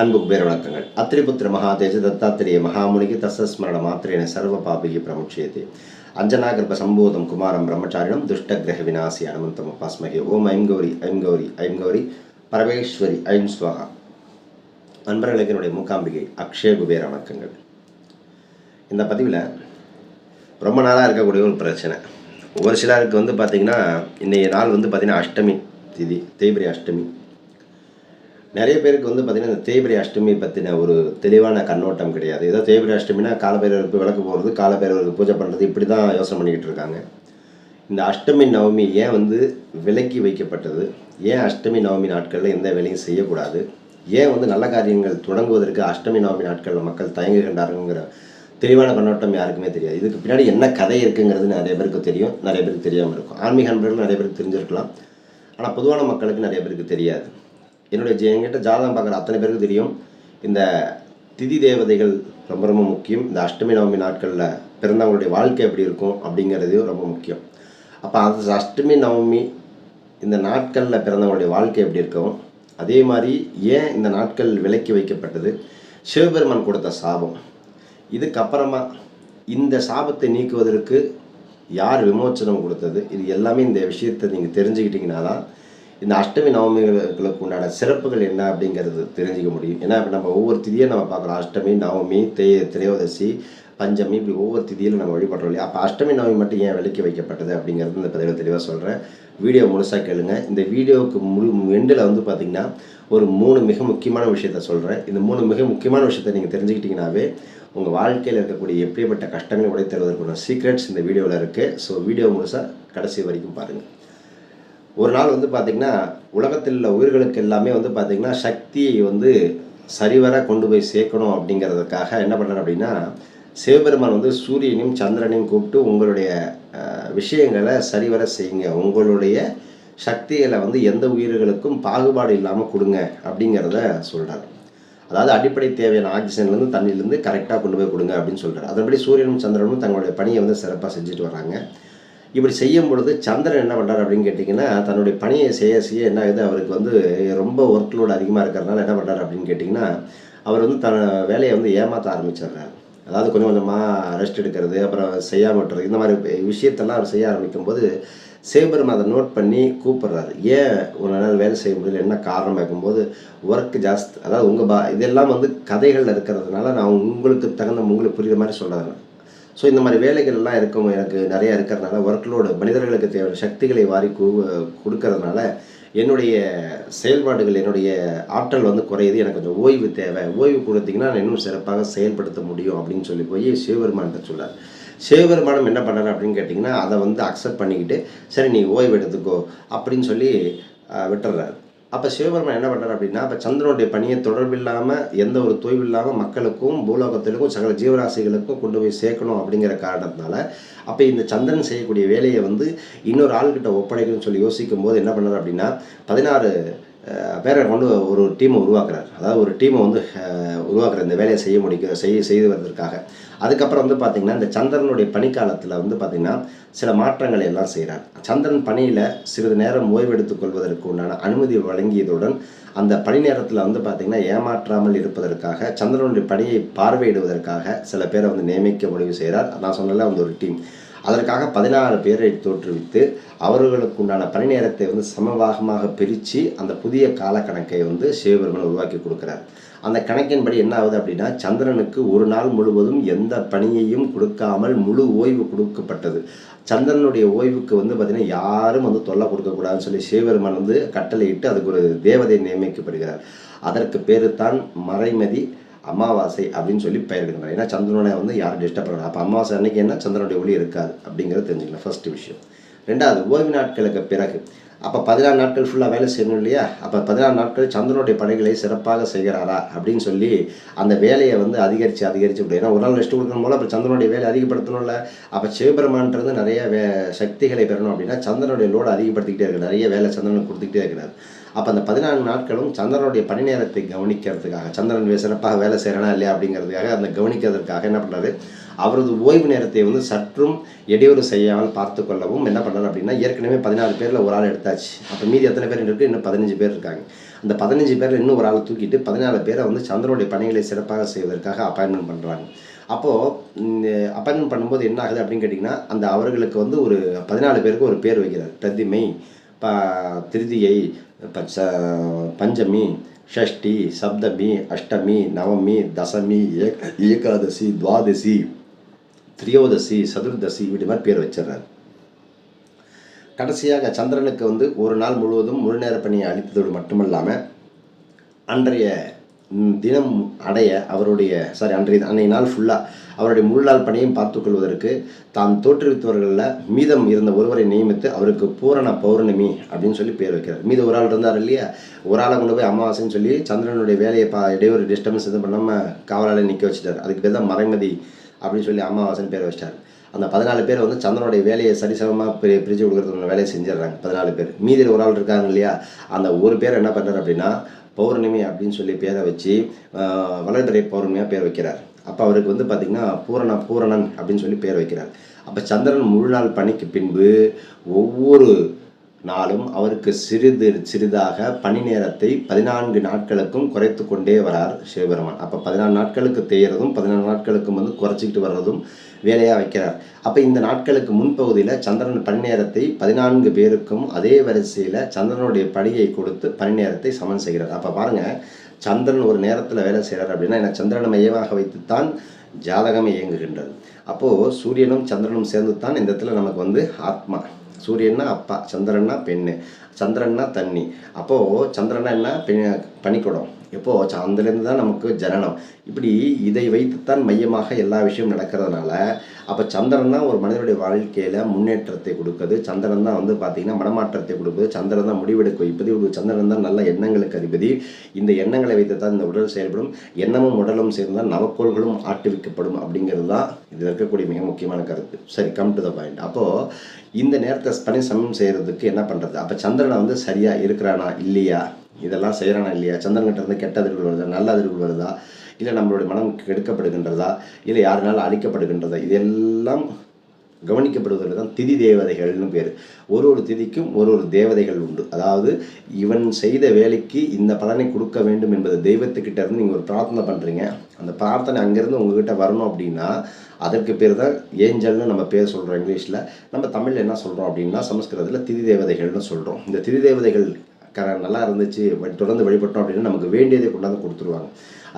அன்பு குபேர வணக்கங்கள். அத்திரிபுத்திர மகாதேஜ தத்தாத்திரேய மகாமுனிக்கு தசஸ்மரண மாத்திரேன சர்வ பாபிகி பிரமுட்சியதே அஞ்சனாகர்ப சம்போதம் குமாரம் பிரம்மச்சாரிணம் துஷ்டகிரக விநாசி அனுமந்தம் உபாஸ்மகே ஓம் ஐம் கௌரி ஐம் கௌரி ஐம் கௌரி. பரமேஸ்வரி ஐம் ஸ்வகா. அன்பர்களுக்கு என்னுடைய மூக்காம்பிகை அக்ஷய குபேர வணக்கங்கள். இந்த பதிவில் ரொம்ப நாளாக இருக்கக்கூடிய ஒரு பிரச்சனை. ஒரு சிலருக்கு வந்து பார்த்திங்கன்னா இன்றைய நாள் வந்து பார்த்திங்கன்னா அஷ்டமி திதி தேய்பிரி அஷ்டமி. நிறைய பேருக்கு வந்து பார்த்திங்கன்னா இந்த தேய்பிரி அஷ்டமி பற்றின ஒரு தெளிவான கண்ணோட்டம் கிடையாது. ஏதோ தேய்பிரி அஷ்டமினா காலபைரவருக்கு விளக்கு போகிறது காலபைரவருக்கு பூஜை பண்ணுறது இப்படி தான் யோசனை பண்ணிக்கிட்டு இருக்காங்க. இந்த அஷ்டமி நவமி ஏன் வந்து விலக்கி வைக்கப்பட்டது? ஏன் அஷ்டமி நவமி நாட்களில் எந்த வேலையும் செய்யக்கூடாது? ஏன் வந்து நல்ல காரியங்கள் தொடங்குவதற்கு அஷ்டமி நவமி நாட்களில் மக்கள் தயங்குகின்றாருங்கிற தெளிவான கண்ணோட்டம் யாருக்குமே தெரியாது. இதுக்கு பின்னாடி என்ன கதை இருக்குங்கிறது நிறைய பேருக்கு தெரியும் நிறைய பேருக்கு தெரியாமல் இருக்கும். ஆன்மீக அன்பர்கள் நிறைய பேருக்கு தெரிஞ்சிருக்கலாம். ஆனால் பொதுவான மக்களுக்கு நிறைய பேருக்கு தெரியாது. என்னுடைய ஜெ- என்கிட்ட ஜாதகம் பார்க்குற அத்தனை பேருக்கு தெரியும். இந்த திதி தேவதைகள் ரொம்ப ரொம்ப முக்கியம். இந்த அஷ்டமி நவமி நாட்களில் பிறந்தவங்களுடைய வாழ்க்கை எப்படி இருக்கும் அப்படிங்கிறது ரொம்ப முக்கியம். அப்போ அந்த அஷ்டமி நவமி இந்த நாட்களில் பிறந்தவங்களுடைய வாழ்க்கை எப்படி இருக்கும்? அதே மாதிரி ஏன் இந்த நாட்கள் விலக்கி வைக்கப்பட்டது? சிவபெருமான் கொடுத்த சாபம். இதுக்கப்புறமா இந்த சாபத்தை நீக்குவதற்கு யார் விமோச்சனம் கொடுத்தது? இது எல்லாமே இந்த விஷயத்தை நீங்கள் தெரிஞ்சுக்கிட்டீங்கன்னா தான் இந்த அஷ்டமி நவமிகளுக்கு உண்டான சிறப்புகள் என்ன அப்படிங்கிறது தெரிஞ்சுக்க முடியும். ஏன்னா இப்போ நம்ம ஒவ்வொரு திதியை நம்ம பார்க்குறோம் அஷ்டமி நவமி தே திரையோதசி பஞ்சமி இப்படி ஒவ்வொரு திதியிலும் நம்ம வழிபடுறோம் இல்லையா? அப்போ அஷ்டமி நவமி மட்டும் ஏன் விலக்கி வைக்கப்பட்டது அப்படிங்கிறது இந்த பதிவில் தெளிவாக சொல்கிறேன் வீடியோ முழுசாக கேளுங்க. இந்த வீடியோவுக்கு முழு எண்டில் வந்து பார்த்திங்கன்னா ஒரு மூணு மிக முக்கியமான விஷயத்த சொல்கிறேன் இந்த மூணு மிக முக்கியமான விஷயத்தை நீங்கள் தெரிஞ்சுக்கிட்டிங்கனாவே உங்கள் வாழ்க்கையில் இருக்கக்கூடிய எப்படிப்பட்ட கஷ்டங்களை உடை சீக்ரெட்ஸ் இந்த வீடியோவில் இருக்குது ஸோ வீடியோ முழுசாக கடைசி வரைக்கும் பாருங்கள் ஒரு நாள் வந்து பார்த்திங்கன்னா உலகத்தில் உள்ள உயிர்களுக்கு எல்லாமே வந்து பார்த்திங்கன்னா சக்தியை வந்து சரிவர கொண்டு போய் சேர்க்கணும் அப்படிங்கிறதுக்காக என்ன பண்ணுறாரு அப்படின்னா சிவபெருமான் வந்து சூரியனையும் சந்திரனையும் கூப்பிட்டு உங்களுடைய விஷயங்களை சரிவர செய்யுங்க. உங்களுடைய சக்திகளை வந்து எந்த உயிர்களுக்கும் பாகுபாடு இல்லாமல் கொடுங்க அப்படிங்கிறத சொல்கிறார் அதாவது அடிப்படை தேவையான ஆக்சிஜன்லேருந்து தண்ணியிலேருந்து கரெக்டாக கொண்டு போய் கொடுங்க அப்படின்னு சொல்கிறார் அதன்படி சூரியனும் சந்திரனும் தங்களுடைய பணியை வந்து சிறப்பாக செஞ்சுட்டு வராங்க இப்படி செய்யும் பொழுது சந்திரன் என்ன பண்ணுறாரு அப்படின்னு கேட்டிங்கன்னா தன்னுடைய பணியை செய்ய செய்ய என்ன ஆகுது? அவருக்கு வந்து ரொம்ப ஒர்க் லோடு அதிகமாக இருக்கிறதுனால என்ன பண்ணுறாரு அப்படின்னு கேட்டிங்கன்னா அவர் வந்து தன் வேலையை வந்து ஏமாற்ற ஆரம்பிச்சிடுறாரு. அதாவது கொஞ்சம் கொஞ்சமாக ரெஸ்ட் எடுக்கிறது அப்புறம் செய்யாமல் விட்டுறது இந்த மாதிரி விஷயத்தெல்லாம் அவர் செய்ய ஆரம்பிக்கும் போது சிவபெருமான் அதை நோட் பண்ணி கூப்பிட்றாரு. ஏன் ஒரு நாள் வேலை செய்ய முடியல? என்ன காரணம்? இருக்கும்போது ஒர்க் ஜாஸ்தி அதாவது உங்கள் பா இதெல்லாம் வந்து கதைகளில் இருக்கிறதுனால நான் உங்களுக்கு தகுந்த உங்களுக்கு புரியுற மாதிரி சொல்கிறேன் ஸோ இந்த மாதிரி வேலைகள்லாம் இருக்கும் எனக்கு நிறைய இருக்கிறதுனால ஒர்க்லோடு மனிதர்களுக்கு தேவையான சக்திகளை வாரி கொடுக்கறதுனால என்னுடைய செயல்பாடுகள் என்னுடைய ஆற்றல் வந்து குறையுது. எனக்கு கொஞ்சம் ஓய்வு தேவை. ஓய்வு கொடுத்தீங்கன்னா நான் இன்னும் சிறப்பாக செயல்படுத்த முடியும் அப்படின்னு சொல்லி போய் சிவபெருமான்கிட்ட சொல்லார். சிவபெருமானம் என்ன பண்ணார் அப்படின்னு கேட்டிங்கன்னா அதை வந்து அக்செப்ட் பண்ணிக்கிட்டு சரி நீ ஓய்வு எடுத்துக்கோ அப்படின்னு சொல்லி விட்டுறாரு. அப்போ சிவபெருமான் என்ன பண்ணுறாரு அப்படின்னா அப்போ சந்திரனுடைய பணியை தொடர்பில்லாமல் எந்த ஒரு தொய்வு இல்லாமல் மக்களுக்கும் பூலோகத்திற்கும் சகல ஜீவராசிகளுக்கும் கொண்டு போய் சேர்க்கணும் அப்படிங்கிற காரணத்தினால அப்போ இந்த சந்திரன் செய்யக்கூடிய வேலையை வந்து இன்னொரு ஆள்கிட்ட ஒப்படைக்கணும்னு சொல்லி யோசிக்கும் போது என்ன பண்ணுறார் அப்படின்னா பதினாறு அஹ், பேரை கொண்டு ஒரு டீமை உருவாக்குறார். அதாவது ஒரு டீமை வந்து உருவாக்குற இந்த வேலையை செய்ய முடிக்க செய்ய செய்து வருவதற்காக அதுக்கப்புறம் வந்து பார்த்திங்கன்னா இந்த சந்திரனுடைய பனிக்காலத்தில் வந்து பார்த்திங்கன்னா சில மாற்றங்களை எல்லாம் செய்கிறார் சந்திரன் பணியில் சிறிது நேரம் ஓய்வெடுத்துக் கொள்வதற்கு உண்டான அனுமதி வழங்கியதுடன் அந்த பணி நேரத்தில் வந்து பார்த்திங்கன்னா ஏமாற்றாமல் இருப்பதற்காக சந்திரனுடைய பணியை பார்வையிடுவதற்காக சில பேரை வந்து நியமிக்க முடிவு செய்கிறார் நான் சொன்னல வந்து ஒரு டீம். அதற்காக பதினாறு பேரை தோற்றுவித்து அவர்களுக்கு உண்டான பணி நேரத்தை வந்து சமபாகமாக பிரித்து அந்த புதிய காலக்கணக்கை வந்து சிவபெருமன் உருவாக்கி கொடுக்குறார். அந்த கணக்கின்படி என்ன ஆகுது அப்படின்னா சந்திரனுக்கு ஒரு நாள் முழுவதும் எந்த பணியையும் கொடுக்காமல் முழு ஓய்வு கொடுக்கப்பட்டது. சந்திரனுடைய ஓய்வுக்கு வந்து பார்த்திங்கன்னா யாரும் வந்து தொல்லை கொடுக்கக்கூடாதுன்னு சொல்லி சிவபெருமான் வந்து கட்டளையிட்டு அதுக்கு ஒரு தேவதை நியமிக்கப்படுகிறார். அதற்கு பேரு தான் மறைமதி அமாவாசை அப்படின்னு சொல்லி பெயரிடுகிறார் ஏன்னா சந்திரனை வந்து யாரும் டிஸ்டர்ப் பண்ணணும் அப்போ அமாவாசை அன்னைக்கு என்ன? சந்திரனுடைய ஒளி இருக்காது அப்படிங்கிறத தெரிஞ்சுக்கலாம் ஃபஸ்ட்டு விஷயம். ரெண்டாவது ஓய்வு நாட்களுக்கு பிறகு. அப்போ பதினாறு நாட்கள் ஃபுல்லாக வேலை செய்யணும் இல்லையா? அப்போ பதினாறு நாட்கள் சந்திரனுடைய பணிகளை சிறப்பாக செய்கிறாரா அப்படின்னு சொல்லி அந்த வேலையை வந்து அதிகரித்து அதிகரித்து விடும் ஏன்னா ஒரு நாள் ரெஸ்ட் கொடுக்கணும் போல அப்போ சந்திரனுடைய வேலை அதிகப்படுத்தணும்ல. அப்போ சிவபெருமான்றது நிறைய வே சக்திகளை பெறணும் அப்படின்னா சந்திரனுடைய லோடு அதிகப்படுத்திக்கிட்டே இருக்கிறார் நிறைய வேலை சந்திரனுக்கு கொடுத்துக்கிட்டே இருக்கிறார். அப்போ அந்த பதினான்கு நாட்களும் சந்திரனுடைய பணி நேரத்தை கவனிக்கிறதுக்காக சந்திரன் சிறப்பாக வேலை செய்கிறனா இல்லையா அப்படிங்கிறதுக்காக அந்த கவனிக்கிறதுக்காக என்ன பண்ணுறாரு அவரது ஓய்வு நேரத்தை வந்து சற்றும் இடையூறு செய்யாமல் பார்த்து கொள்ளவும் என்ன பண்ணுறாரு அப்படின்னா ஏற்கனவே பதினாறு பேரில் ஒரு ஆள் எடுத்தாச்சு. அப்போ மீதி எத்தனை பேர் இருக்குது இன்னும் பதினஞ்சு பேர் இருக்காங்க. அந்த பதினஞ்சு பேரில் இன்னும் ஒரு ஆள் தூக்கிட்டு பதினாலு பேரை வந்து சந்திரனுடைய பணிகளை சிறப்பாக செய்வதற்காக அப்பாயின்மெண்ட் பண்ணுறாங்க அப்போது அப்பாயின்மெண்ட் பண்ணும்போது என்ன ஆகுது அப்படின்னு கேட்டிங்கன்னா அந்த அவர்களுக்கு வந்து ஒரு பதினாலு பேருக்கு ஒரு பேர் வைக்கிறார். பிரதிமை திருதியை பச்ச பஞ்சமி ஷஷ்டி சப்தமி அஷ்டமி நவமி தசமி ஏக ஏகாதசி துவாதசி திரியோதசி சதுர்தசி இப்படி மாதிரி பேர் வச்சிடுறாரு. கடைசியாக சந்திரனுக்கு வந்து ஒரு நாள் முழுவதும் முழு நேர பணியை அளித்ததோடு மட்டுமல்லாமல் அன்றைய தினம் அடைய அவருடைய சாரி அன்றைய அன்றைய நாள் ஃபுல்லாக அவருடைய முழு பணியும் பார்த்துக்கொள்வதற்கு தாம் தோற்றுவித்தவர்களில் மீதம் இருந்த ஒருவரை நியமித்து அவருக்கு பூரண பௌர்ணமி அப்படின்னு சொல்லி பேர் வைக்கிறார். மீது ஒரு ஆள் இருந்தார் இல்லையா? ஒரு ஆளை கொண்டு போய் அமாவாசைன்னு சொல்லி சந்திரனுடைய வேலையை பா இடையூறு டிஸ்டர்பன்ஸ் இது பண்ணாமல் காவலாளி நிற்க வச்சுட்டார். அதுக்கு பேர் தான் மறைமதி அப்படின்னு சொல்லி அமாவாசைன்னு பேர் வச்சிட்டார். அந்த பதினாலு பேர் வந்து சந்திரனுடைய வேலையை சரிசமமாக பிரி பிரித்து கொடுக்குறதுக்கான வேலையை செஞ்சிடுறாங்க பதினாலு பேர். மீதியில் ஒரு ஆள் இருக்காங்க இல்லையா? அந்த ஒரு பேர் என்ன பண்ணுறாரு அப்படின்னா பௌர்ணமி அப்படின்னு சொல்லி பேரை வச்சு வளர்பிறை பௌர்ணமியாக பேர் வைக்கிறார். அப்போ அவருக்கு வந்து பார்த்திங்கன்னா பூரண பூரணன் அப்படின்னு சொல்லி பேர் வைக்கிறார். அப்போ சந்திரன் முழு நாள் பணிக்கு பின்பு ஒவ்வொரு நாளும் அவருக்கு சிறிது சிறிதாக பணி நேரத்தை பதினான்கு நாட்களுக்கும் குறைத்து கொண்டே வரார் சிவபெருமான். அப்போ பதினாலு நாட்களுக்கு தேயறதும் பதினாலு நாட்களுக்கும் வந்து குறைச்சிக்கிட்டு வர்றதும் வேலையாக வைக்கிறார். அப்போ இந்த நாட்களுக்கு முன்பகுதியில் சந்திரன் பணி நேரத்தை பதினான்கு பேருக்கும் அதே வரிசையில் சந்திரனுடைய படியை கொடுத்து பணி நேரத்தை சமன் செய்கிறார். அப்போ பாருங்கள் சந்திரன் ஒரு நேரத்தில் வேலை செய்கிறார் அப்படின்னா எனக்கு சந்திரனை மையமாக வைத்துத்தான் ஜாதகம் இயங்குகின்றது. அப்போது சூரியனும் சந்திரனும் சேர்ந்து தான் இந்த இடத்துல நமக்கு வந்து ஆத்மா சூரியன்னா அப்பா சந்திரன்னா பெண்ணு சந்திரன்னா தண்ணி. அப்போது சந்திரனா என்ன? பெண் பனிக்கூடம். எப்போது சந்திரன் தான் நமக்கு ஜனனம். இப்படி இதை வைத்துத்தான் மையமாக எல்லா விஷயமும் நடக்கிறதுனால அப்போ சந்திரன் தான் ஒரு மனிதனுடைய வாழ்க்கையில் முன்னேற்றத்தை கொடுக்குது. சந்திரன் தான் வந்து பார்த்திங்கன்னா மனமாற்றத்தை கொடுக்குது. சந்திரன் தான் முடிவெடுக்க வைப்பது. ஒரு சந்திரன் தான் நல்ல எண்ணங்களுக்கு அதிபதி. இந்த எண்ணங்களை வைத்து தான் இந்த உடல் செயல்படும். எண்ணமும் உடலும் சேர்ந்தால் நவக்கோள்களும் ஆட்டுவிக்கப்படும் அப்படிங்கிறது தான் இதில் இருக்கக்கூடிய மிக முக்கியமான கருத்து. சரி கம் டு த பாயிண்ட் அப்போது இந்த நேரத்தை பணி சமம் செய்கிறதுக்கு என்ன பண்ணுறது அப்போ சந்திரனை வந்து சரியாக இருக்கிறானா? இல்லையா? இதெல்லாம் செய்கிறானா இல்லையா? சந்திரன்கிட்ட இருந்து கெட்ட அதிர்வுகள் வருதா? நல்ல அதிர்வுகள் வருதா? இல்லை நம்மளுடைய மனம் கெடுக்கப்படுகின்றதா? இல்லை யாருனாலும் அழிக்கப்படுகின்றதா? இதெல்லாம் கவனிக்கப்படுவதில் தான் திதி தேவதைகள்னு பேர். ஒரு ஒரு திதிக்கும் ஒரு ஒரு தேவதைகள் உண்டு. அதாவது இவன் செய்த வேலைக்கு இந்த பலனை கொடுக்க வேண்டும் என்பது தெய்வத்துக்கிட்ட இருந்து நீங்கள் ஒரு பிரார்த்தனை பண்ணுறீங்க அந்த பிரார்த்தனை அங்கேருந்து உங்ககிட்ட வரணும் அப்படின்னா அதற்கு பேர் தான் ஏஞ்சல்னு நம்ம பேர் சொல்கிறோம் இங்கிலீஷில். நம்ம தமிழில் என்ன சொல்கிறோம் அப்படின்னா சமஸ்கிருதத்தில் திதி தேவதைகள்னு சொல்கிறோம் இந்த திதி தேவதைகள் க நல்லா இருந்துச்சு வழி தொடர்ந்து வழிபட்டோம் அப்படின்னா நமக்கு வேண்டியதை கொண்டாந்து கொடுத்துருவாங்க.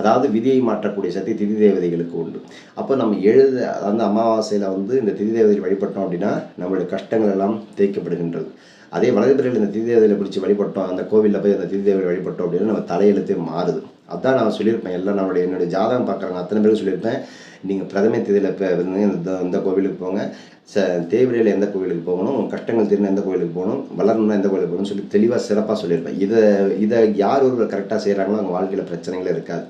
அதாவது விதியை மாற்றக்கூடிய சக்தி திதி தேவதைகளுக்கு உண்டு. அப்போ நம்ம எழுத அந்த அமாவாசையில் வந்து இந்த திதி தேவதை வழிபட்டோம் அப்படின்னா நம்மளுடைய கஷ்டங்கள் எல்லாம் தேய்க்கப்படுகின்றது. அதே வலதுபிறையில் இந்த திதி தேவதையில் பிடிச்சி வழிபட்டோம் அந்த கோவிலில் போய் அந்த திதி தேவதை வழிபட்டோம் அப்படின்னா நம்ம தலையெழுத்தே மாறுது. அதான் நான் சொல்லியிருப்பேன் எல்லாம் நம்மளுடைய என்னுடைய ஜாதகம் பார்க்குறாங்க அத்தனை பேருக்கு சொல்லியிருப்பேன். நீங்கள் பிரதம திதியில் இப்போ இந்த இந்த கோவிலுக்கு போங்க. ச தேவையில் எந்த கோவிலுக்கு போகணும்? கஷ்டங்கள் தீர்ந்து எந்த கோயிலுக்கு போகணும்? வளரணும்னா எந்த கோயிலுக்கு போகணும்னு சொல்லி தெளிவாக சிறப்பாக சொல்லியிருப்பேன் இதை இதை யார் ஒருவர் கரெக்டாக செய்கிறாங்களோ அவங்க வாழ்க்கையில் பிரச்சனைகள் இருக்காது.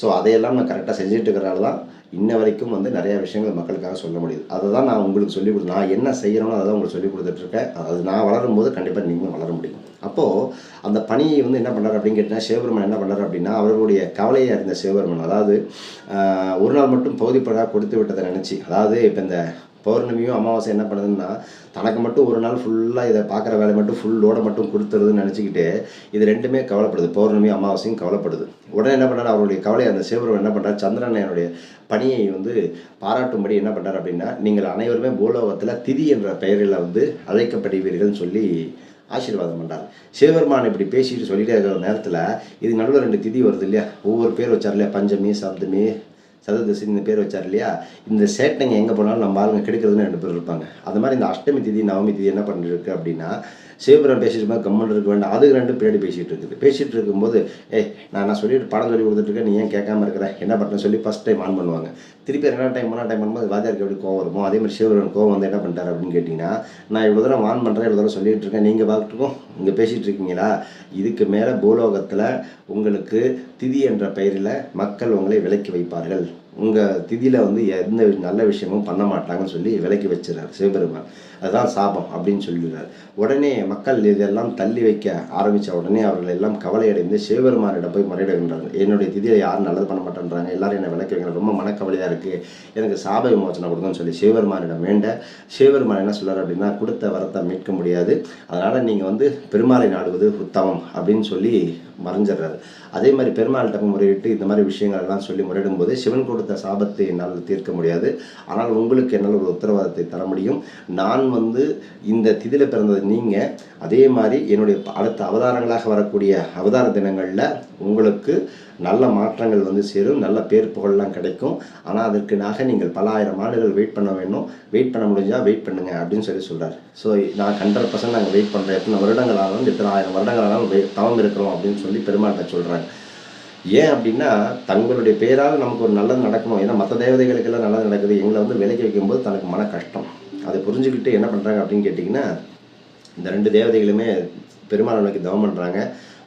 ஸோ அதையெல்லாம் நான் கரெக்டாக செஞ்சுட்டு இருக்கிறனால தான் இன்ன வரைக்கும் வந்து நிறையா விஷயங்கள் மக்களுக்காக சொல்ல முடியுது. அதை தான் நான் உங்களுக்கு சொல்லி கொடு நான் என்ன செய்கிறேனோ அதை தான் உங்களுக்கு சொல்லி கொடுத்துட்ருக்கேன் அது நான் வளரும் போது கண்டிப்பாக நீங்களும் வளர முடியும். அப்போது அந்த பணியை வந்து என்ன பண்ணுறாரு அப்படின்னு கேட்டால் சிவபெருமன் என்ன பண்ணுறாரு அப்படின்னா அவர்களுடைய கவலையை அறிந்த சிவபெருமன் அதாவது ஒரு நாள் மட்டும் பகுதிப்படாக கொடுத்து விட்டதை நினச்சி அதாவது இப்போ இந்த பௌர்ணமியும் அமாவாசை என்ன பண்ணுதுன்னா தனக்கு மட்டும் ஒரு நாள் ஃபுல்லாக இதை பார்க்குற வேலை மட்டும் ஃபுல்லோட மட்டும் கொடுத்துருதுன்னு நினச்சிக்கிட்டு இது ரெண்டுமே கவலைப்படுது. பௌர்ணமி அமாவாசையும் கவலைப்படுது. உடனே என்ன பண்ணார்? அவருடைய கவலை அந்த சிவபெருமன் என்ன பண்ணுறார் சந்திரனையனுடைய பணியை வந்து பாராட்டும்படி என்ன பண்ணுறார் அப்படின்னா நீங்கள் அனைவருமே பூலோகத்தில் திதி என்ற பெயரில் வந்து அழைக்கப்படுவீர்கள்னு சொல்லி ஆசீர்வாதம் பண்ணார் சிவபெருமான் இப்படி பேசிட்டு சொல்லிட்டே இருக்கிற நேரத்தில் இது நடுவில் ரெண்டு திதி வருது இல்லையா? ஒவ்வொரு பேர் வச்சார் இல்லையா? பஞ்சமி சப்தமி சதுர்தசி இந்த பேர் வச்சார் இல்லையா? இந்த சேட்டைங்க எங்கே போனாலும் நம்ம ஆளுங்க கெடுக்கிறதுன்னு ரெண்டு பேர் இருப்பாங்க. அது மாதிரி இந்த அஷ்டமி திதி நவமி திதி என்ன பண்ணிருக்கு அப்படின்னா சிவபுரம் பேசிட்டு மாதிரி கம்மன் இருக்க வேண்டாம். அதுக்கு ரெண்டு பின்னாடி பேசிகிட்டு இருக்குது. பேசிகிட்டு இருக்கும்போது ஏய் நான் நான் சொல்லிட்டு படம் சொல்லி கொடுத்துட்ருக்கேன் நீ ஏன் கேட்காம இருக்கிற? என்ன பண்ணுறேன் சொல்லி ஃபஸ்ட் டைம் ஆன் பண்ணுவாங்க. திருப்பி ரெண்டாவது டைம் மூணாவது டைம் பண்ணும்போது வாத்தியாருக்கு எப்படி கோவம் வருமோ அதே மாதிரி சிவபுரம் கோவம் வந்து என்ன பண்ணிட்டார் அப்படின்னு கேட்டிங்கன்னா நான் இவ்வளோ தூரம் ஆன் பண்ணுறேன் இவ்வளோ தூரம் சொல்லிட்டு இருக்கேன். நீங்கள் பார்த்துட்டுக்கும் இங்கே பேசிகிட்டு இருக்கீங்களா? இதுக்கு மேலே பூலோகத்தில் உங்களுக்கு திதி என்ற பெயரில் மக்கள் உங்களை விலக்கி வைப்பார்கள். உங்கள் திதியில் வந்து எந்த நல்ல விஷயமும் பண்ண மாட்டாங்கன்னு சொல்லி விலக்கி வச்சிடறார் சிவபெருமான். அதுதான் சாபம் அப்படின்னு சொல்லிடுறார். உடனே மக்கள் இதெல்லாம் தள்ளி வைக்க ஆரம்பித்த உடனே அவர்கள் எல்லாம் கவலையடைந்து சிவபெருமானிடம் போய் முறையிடுகின்றார்கள். என்னுடைய திதியில் யாரும் நல்லது பண்ண மாட்டேன்றாங்க எல்லாரும் என்னை விளக்கி வைக்கிறாங்க ரொம்ப மனக்கவலையாக இருக்குது எனக்கு சாப விமோசனம் கொடுங்கன்னு சொல்லி சிவபெருமானிடம் வேண்ட சிவபெருமான் என்ன சொல்கிறார் அப்படின்னா கொடுத்த வரத்தை மீட்க முடியாது. அதனால் நீங்கள் வந்து பெருமாளை நாடுவது உத்தமம் அப்படின்னு சொல்லி மறைஞ்சிடுறாரு. அதே மாதிரி பெருமாள்கிட்ட முறையிட்டு இந்த மாதிரி விஷயங்கள்லாம் சொல்லி முறையிடும் போது சிவன் கொடுத்த சாபத்தை என்னால் தீர்க்க முடியாது. ஆனால் உங்களுக்கு என்னால் ஒரு உத்தரவாதத்தை தர முடியும். நான் வந்து இந்த திதியில் பிறந்தது நீங்கள் அதே மாதிரி என்னுடைய அடுத்த அவதாரங்களாக வரக்கூடிய அவதார தினங்களில் உங்களுக்கு நல்ல மாற்றங்கள் வந்து சேரும் நல்ல பேர் புகழ்லாம் கிடைக்கும். ஆனால் அதற்கு நாக நீங்கள் பல ஆயிரம் ஆண்டுகள் வெயிட் பண்ண வேணும். வெயிட் பண்ண முடிஞ்சால் வெயிட் பண்ணுங்க அப்படின்னு சொல்லி சொல்கிறார் ஸோ நான் ஹண்ட்ரட் பர்சன்ட் நாங்கள் வெயிட் பண்ணுறோம் எத்தனை வருடங்கள் ஆனாலும் எத்தனை ஆயிரம் வருடங்கள் ஆனாலும் தவம் இருக்கிறோம் அப்படின்னு சொல்லி பெருமாட்ட சொல்கிறாங்க ஏன் அப்படின்னா தங்களுடைய பேரால் நமக்கு ஒரு நல்லது நடக்கணும். ஏன்னா மற்ற தேவதைகளுக்கெல்லாம் நல்லது நடக்குது. எங்களை வந்து விலைக்கு வைக்கும்போது தனக்கு மன கஷ்டம். அதை புரிஞ்சுக்கிட்டு என்ன பண்ணுறாங்க அப்படின்னு கேட்டிங்கன்னா இந்த ரெண்டு தேவதைகளுமே பெருமாள் நோக்கி தவம் பண்ணுறாங்க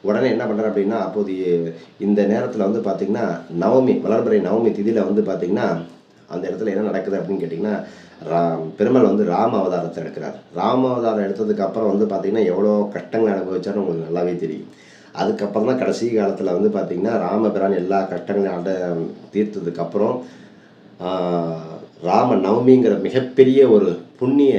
உடனே என்ன பண்ணுறாரு அப்படின்னா அப்போது இந்த நேரத்தில் வந்து பார்த்திங்கன்னா நவமி வளர்பிறை நவமி திதியில் வந்து பார்த்திங்கன்னா அந்த இடத்துல என்ன நடக்குது அப்படின்னு கேட்டிங்கன்னா ராம் பெருமாள் வந்து ராம அவதாரத்தை எடுக்கிறார். ராம அவதாரம் எடுத்ததுக்கு அப்புறம் வந்து பார்த்திங்கன்னா எவ்வளோ கஷ்டங்கள் அனுபவிச்சாலும் உங்களுக்கு நல்லாவே தெரியும். அதுக்கப்புறம் தான் கடைசி காலத்தில் வந்து பார்த்திங்கன்னா ராமபிரான் எல்லா கஷ்டங்களையும் அட தீர்த்ததுக்கப்புறம் ராம நவமிங்கிற மிகப்பெரிய ஒரு புண்ணிய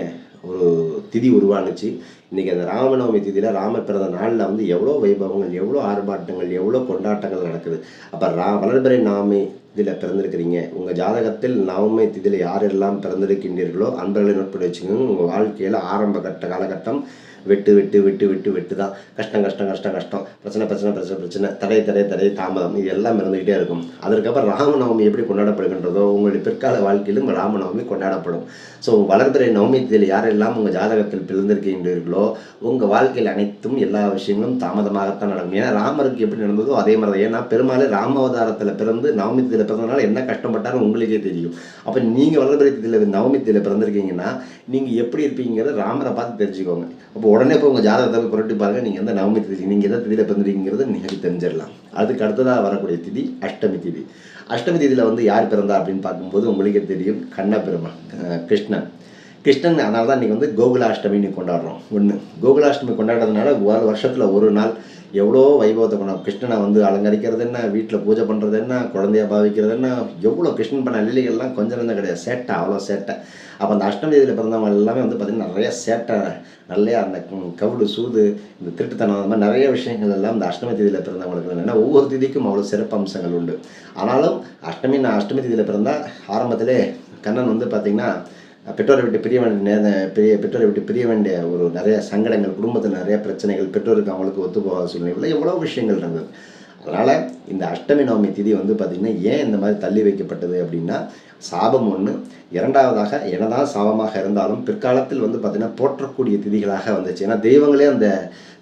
ஒரு திதி உருவானுச்சு. இன்றைக்கி அந்த ராமநவமி திதியில் ராம பிறந்த நாளில் வந்து எவ்வளோ வைபவங்கள் எவ்வளோ ஆர்ப்பாட்டங்கள் எவ்வளோ கொண்டாட்டங்கள் நடக்குது. அப்போ ரா வளர்பிறை நாமி இதில் பிறந்திருக்கிறீங்க. உங்கள் ஜாதகத்தில் நவமை திதியில் யாரெல்லாம் பிறந்திருக்கின்றீர்களோ அன்பர்களை நோட் வச்சுக்கோங்க. உங்கள் வாழ்க்கையில் ஆரம்ப கட்ட காலகட்டம் வெட்டு வெட்டு வெட்டு வெட்டு வெட்டு தான் கஷ்டம் கஷ்டம் கஷ்டம் கஷ்டம். பிரச்சனை பிரச்சனை பிரச்சனை பிரச்சனை. தடை தடை தடை தாமதம். இது எல்லாம் இருந்துக்கிட்டே இருக்கும். அதற்கப்புறம் ராமநவமி எப்படி கொண்டாடப்படுகின்றதோ உங்களுடைய பிற்கால வாழ்க்கையிலும் ராமநவமி கொண்டாடப்படும். ஸோ வளர்பிறை நவமி திதியில் யாரெல்லாம் உங்கள் ஜாதகத்தில் பிறந்திருக்கின்றீர்களோ உங்கள் வாழ்க்கையில் அனைத்தும் எல்லா விஷயங்களும் தாமதமாகத்தான் நடக்கும். ஏன்னா ராமருக்கு எப்படி நடந்ததோ அதே மாதிரி தான் ஏன்னா பெருமாள் ராமாவதாரத்தில் பிறந்து நவமி திதியில் பிறந்தனால என்ன கஷ்டப்பட்டாலும் உங்களுக்கே தெரியும். அப்போ நீங்கள் வளர்பிறை திதியில் நவமி திதியில் பிறந்திருக்கீங்கன்னா நீங்கள் எப்படி இருப்பீங்கிறத ராமரை பார்த்து தெரிஞ்சுக்கோங்க. அப்போ உடனே இப்போ உங்கள் ஜாதகத்தை போய் புரட்டி பாருங்கள் நீங்கள் எந்த நவமி திதி நீங்கள் எந்த திதியில் பிறந்திருக்கீங்கிறத நீங்கள் தெரிஞ்சிடலாம். அதுக்கு அடுத்ததாக வரக்கூடிய திதி அஷ்டமி திதி. அஷ்டமி திதியில் வந்து யார் பிறந்தா அப்படின்னு பார்க்கும்போது உங்களுக்கே தெரியும் கண்ண கிருஷ்ணன். கிருஷ்ணன் அதனால தான் இன்றைக்கி வந்து கோகுலாஷ்டமின்னு கொண்டாடுறோம். ஒன்று கோகுலாஷ்டமி கொண்டாடுறதுனால ஒரு வருஷத்தில் ஒரு நாள் எவ்வளோ வைபவத்தை கொண்டாடும் கிருஷ்ணனை வந்து அலங்கரிக்கிறது என்ன? வீட்டில் பூஜை பண்ணுறது என்ன? குழந்தைய பாவிக்கிறது என்ன? எவ்வளோ கிருஷ்ணன் பண்ண லீலைகள்லாம் கொஞ்சம் கொஞ்சம் கிடையாது. சேட்டை அவ்வளோ சேட்டை. அப்போ அந்த அஷ்டமதியில் பிறந்தவங்க எல்லாமே வந்து பார்த்திங்கன்னா நிறைய சேட்டை நல்லையா அந்த கவுடு சூது இந்த திருட்டுத்தனம் அந்த மாதிரி நிறைய விஷயங்கள் எல்லாம் இந்த அஷ்டமி தீதியில் பிறந்தவங்களுக்கு என்னென்னா ஒவ்வொரு திதிக்கும் அவ்வளோ சிறப்பு அம்சங்கள் உண்டு. ஆனாலும் அஷ்டமி நான் அஷ்டமி தீதியில் பிறந்தால் ஆரம்பத்திலே கண்ணன் வந்து பார்த்திங்கன்னா பெற்றோரை விட்டு பிரிய வேண்டிய பெரிய பெற்றோரை விட்டு பிரிய வேண்டிய ஒரு நிறைய சங்கடங்கள் குடும்பத்தில் நிறைய பிரச்சனைகள் பெற்றோருக்கு அவங்களுக்கு ஒத்து போகாத சூழ்நிலை எவ்வளோ விஷயங்கள் இருந்தது. அதனால் இந்த அஷ்டமி நவமி திதி வந்து பார்த்திங்கன்னா ஏன் இந்த மாதிரி தள்ளி வைக்கப்பட்டது அப்படின்னா சாபம் ஒன்று இரண்டாவதாக என்னதான் சாபமாக இருந்தாலும் பிற்காலத்தில் வந்து பார்த்திங்கன்னா போற்றக்கூடிய திதிகளாக வந்துச்சு. ஏன்னா தெய்வங்களே அந்த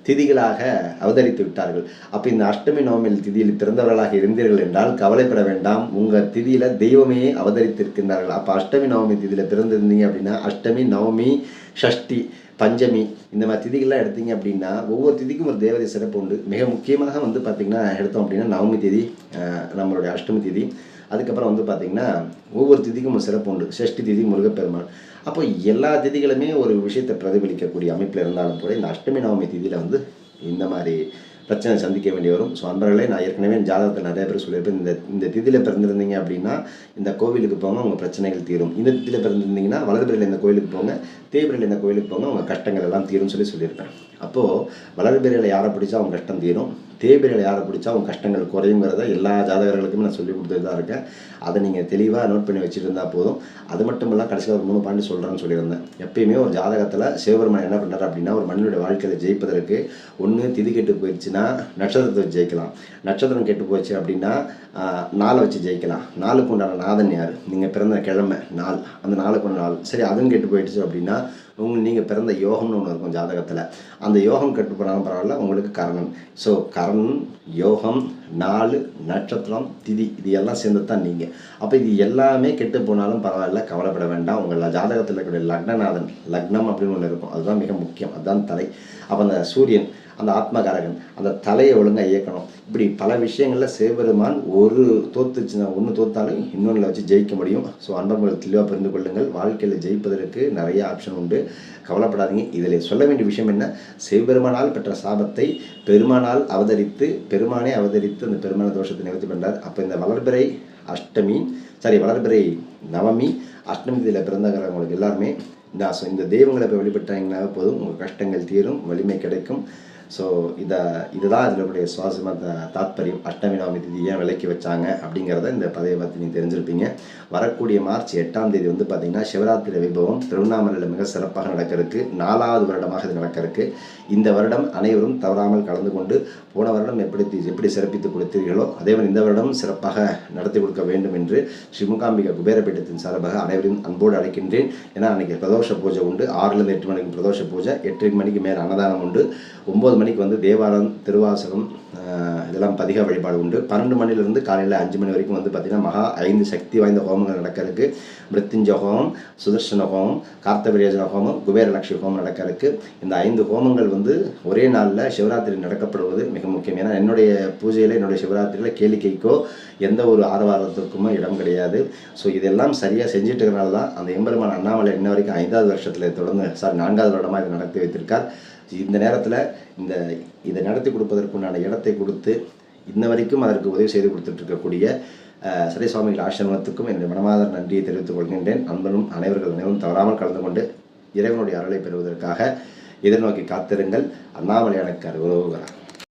திதிகளாக அவதரித்து விட்டார்கள். அப்போ இந்த அஷ்டமி நவமியில் திதியில் பிறந்தவர்களாக இருந்தீர்கள் என்றால் கவலைப்பட வேண்டாம். உங்கள் திதியில் தெய்வமே அவதரித்திருக்கின்றார்கள். அப்போ அஷ்டமி நவமி திதியில் பிறந்திருந்தீங்க அப்படின்னா அஷ்டமி நவமி ஷஷ்டி பஞ்சமி இந்த மாதிரி திதிகள்லாம் எடுத்தீங்க அப்படின்னா ஒவ்வொரு திதிக்கும் ஒரு தேவதை சிறப்பு உண்டு. மிக முக்கியமாக வந்து பார்த்திங்கன்னா எடுத்தோம் அப்படின்னா நவமி திதி நம்மளுடைய அஷ்டமி திதி. அதுக்கப்புறம் வந்து பார்த்திங்கன்னா ஒவ்வொரு திதிக்கும் சிறப்பு உண்டு. ஷஷ்டி திதி முருகப்பெருமாள் அப்போ எல்லா திதிகளுமே ஒரு விஷயத்தை பிரதிபலிக்கக்கூடிய அமைப்பில் இருந்தாலும் கூட இந்த அஷ்டமி நவமி திதியில் வந்து இந்த மாதிரி பிரச்சனை சந்திக்க வேண்டி வரும். ஸோ அன்பர்களே நான் ஏற்கனவே ஜாதகத்தில் நிறைய பேர் சொல்லியிருப்பேன். இந்த இந்த திதியில் பிறந்திருந்தீங்க அப்படின்னா இந்த கோவிலுக்கு போங்க உங்கள் பிரச்சனைகள் தீரும். இந்த திதியில் பிறந்திருந்தீங்கன்னா வலதுபிரையில் இந்த கோயிலுக்கு போங்க தேய்பிரையில் இந்த கோயிலுக்கு போங்க உங்கள் கஷ்டங்கள் எல்லாம் தீரும்னு சொல்லி சொல்லியிருப்பேன். அப்போது வலதுபிரையில் யாரை பிடிச்சா அவங்க கஷ்டம் தீரும்? தேய்பிரையில் யாரை பிடிச்சா அவங்க கஷ்டங்கள் குறையுங்கிறத எல்லா ஜாதகர்களுக்குமே நான் சொல்லி கொடுத்துட்டு தான் இருக்கேன். அதை நீங்கள் தெளிவாக நோட் பண்ணி வச்சுட்டு இருந்தால் போதும். அது மட்டும் இல்லை கடைசியில் ஒரு மூணு பாயிண்ட் சொல்கிறேன்னு சொல்லியிருந்தேன். எப்பயுமே ஒரு ஜாதகத்தில் சிவபெருமான் என்ன பண்ணுறாரு அப்படின்னா ஒரு மனிதனுடைய வாழ்க்கையில் ஜெயிப்பதற்கு ஒன்று திதி கெட்டு போயிடுச்சுன்னா நட்சத்திரத்தை வச்சு ஜெயிக்கலாம். நட்சத்திரம் கெட்டு போச்சு அப்படின்னா நாளை வச்சு ஜெயிக்கலாம். நாளுக்கு உண்டான நாதன் யார்? நீங்கள் பிறந்த கிழமை நாள். அந்த நாளுக்கு உண்டான நாள். சரி அதுவும் கெட்டு போயிடுச்சு அப்படின்னா உங்க நீங்கள் பிறந்த யோகம்னு ஒன்று இருக்கும் ஜாதகத்தில். அந்த யோகம் கெட்டு போனாலும் பரவாயில்ல உங்களுக்கு கரணம். ஸோ கரணன் யோகம் நாலு நட்சத்திரம் திதி இது எல்லாம் சேர்ந்து தான் நீங்கள் அப்போ இது எல்லாமே கெட்டு போனாலும் பரவாயில்ல கவலைப்பட வேண்டாம். உங்கள் ஜாதகத்தில் இருக்கக்கூடிய லக்னநாதன் லக்னம் அப்படின்னு ஒன்று இருக்கும். அதுதான் மிக முக்கியம். அதுதான் தலை. அப்போ அந்த சூரியன் அந்த ஆத்மகாரகன் அந்த தலையை ஒழுங்காக இயக்கணும். இப்படி பல விஷயங்களில் சிவபெருமான் ஒரு தோத்துச்சுன்னா ஒன்று தோத்தாலும் இன்னொன்றில் வச்சு ஜெயிக்க முடியும். ஸோ அன்பர்கள் தெளிவாக புரிந்து கொள்ளுங்கள். வாழ்க்கையில் ஜெயிப்பதற்கு நிறைய ஆப்ஷன் உண்டு. கவலைப்படாதீங்க. இதில் சொல்ல வேண்டிய விஷயம் என்ன? சிவபெருமானால் பெற்ற சாபத்தை பெருமானால் அவதரித்து பெருமானே அவதரித்து அந்த பெருமான தோஷத்தை நிவர்த்தி பண்ணார் அப்போ இந்த வளர்பிறை அஷ்டமி சாரி வளர்பிறை நவமி அஷ்டமி இதில் பிறந்தவங்களுக்கு எல்லாருமே இந்த இந்த தெய்வங்களை போய் வழிபட்டாங்கன்னா போதும். உங்கள் கஷ்டங்கள் தீரும் வலிமை கிடைக்கும். ஸோ இதை இதுதான் இதனுடைய சுவாசமாக தாத்பரியம். அஷ்டமி நவமி திதி ஏன் விலக்கி வச்சாங்க அப்படிங்கிறத இந்த பதவியை பற்றி நீங்கள் தெரிஞ்சிருப்பீங்க. வரக்கூடிய மார்ச் எட்டாம் தேதி வந்து பார்த்திங்கன்னா சிவராத்திரி வைபவம் திருவண்ணாமலையில் மிக சிறப்பாக நடக்கிறதுக்கு நாலாவது வருடமாக இது நடக்கிறதுக்கு. இந்த வருடம் அனைவரும் தவறாமல் கலந்து கொண்டு போன வருடம் எப்படி எப்படி சிறப்பித்து கொடுத்தீர்களோ அதே மாதிரி இந்த வருடம் சிறப்பாக நடத்தி கொடுக்க வேண்டும் என்று ஸ்ரீமுகாம்பிகா குபேரபீட்டத்தின் சார்பாக அனைவரையும் அன்போடு அழைக்கின்றேன். ஏன்னா அன்றைக்கி பிரதோஷ பூஜை உண்டு. ஆறுலேருந்து எட்டு மணிக்கு பிரதோஷ பூஜை எட்டு மணிக்கு மேலே அன்னதானம் உண்டு. ஒம்பது மணிக்கு வந்து தேவாரம் திருவாசகம் இதெல்லாம் பதிக வழிபாடு உண்டு. பன்னெண்டு மணிலேருந்து காலையில் அஞ்சு மணி வரைக்கும் வந்து பார்த்திங்கன்னா மகா ஐந்து சக்தி வாய்ந்த ஹோமங்கள் நடக்கிறதுக்கு மிருத்யுஞ்ச ஹோமம் சுதர்ஷன ஹோமம் கார்த்தவீரியஜன ஹோமம் குபேரலட்சுமி ஹோமம் நடக்கிறதுக்கு இந்த ஐந்து ஹோமங்கள் வந்து ஒரே நாளில் சிவராத்திரி நடக்கப்படுவது மிக முக்கியம். ஏன்னா என்னுடைய பூஜையில் என்னுடைய சிவராத்திரியில் கேளிக்கைக்கோ எந்த ஒரு ஆரவாரத்துக்குமோ இடம் கிடையாது. ஸோ இதெல்லாம் சரியாக செஞ்சுட்டு இருக்கிறனால தான் அந்த எம்பெருமான் அண்ணாமலை இன்ன வரைக்கும் ஐந்தாவது வருஷத்தில் தொடர்ந்து சார் நான்காவது வருடமாக இதை நடத்தி வைத்திருக்கார். இந்த நேரத்தில் இந்த இதை நடத்தி கொடுப்பதற்குண்டான இடத்தை கொடுத்து இன்ன வரைக்கும் அதற்கு உதவி செய்து கொடுத்துட்ருக்கக்கூடிய சரி சுவாமிகள் ஆசிரமத்துக்கும் என்னுடைய மனமாதர் நன்றியை தெரிவித்துக் கொள்கின்றேன். அன்பனும் அனைவர்கள் அனைவரும் தவறாமல் கலந்து கொண்டு இறைவனுடைய அருளை பெறுவதற்காக எதிர்நோக்கி காத்திருங்கள். அண்ணாமலையானுக்கு அருகோகிறார்